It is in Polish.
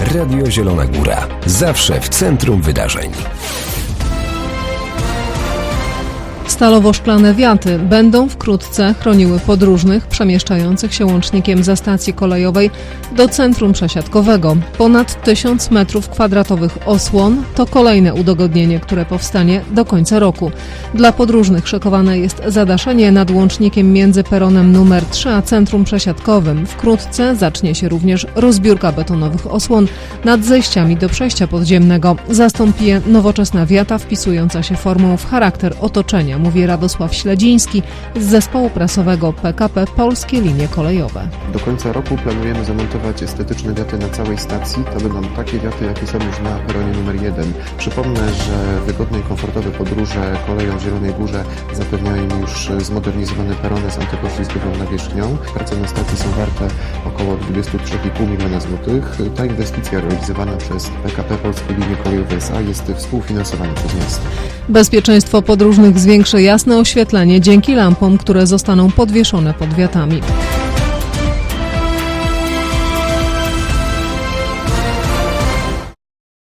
Radio Zielona Góra. Zawsze w centrum wydarzeń. Stalowo-szklane wiaty będą wkrótce chroniły podróżnych przemieszczających się łącznikiem ze stacji kolejowej do centrum przesiadkowego. Ponad 1000 metrów kwadratowych osłon to kolejne udogodnienie, które powstanie do końca roku. Dla podróżnych szykowane jest zadaszenie nad łącznikiem między peronem numer 3 a centrum przesiadkowym. Wkrótce zacznie się również rozbiórka betonowych osłon nad zejściami do przejścia podziemnego. Zastąpi je nowoczesna wiata wpisująca się formą w charakter otoczenia, mówi Radosław Śledziński z zespołu prasowego PKP Polskie Linie Kolejowe. Do końca roku planujemy zamontować estetyczne wiaty na całej stacji. To będą takie wiaty, jakie są już na peronie numer 1. Przypomnę, że wygodne i komfortowe podróże koleją w Zielonej Górze zapewniają im już zmodernizowane perony z antypoślizgową nawierzchnią. Prace na stacji są warte około 23,5 miliona złotych. Ta inwestycja realizowana przez PKP Polskie Linie Kolejowe SA jest współfinansowana przez miasto. Bezpieczeństwo podróżnych zwiększy jasne oświetlenie dzięki lampom, które zostaną podwieszone pod wiatami.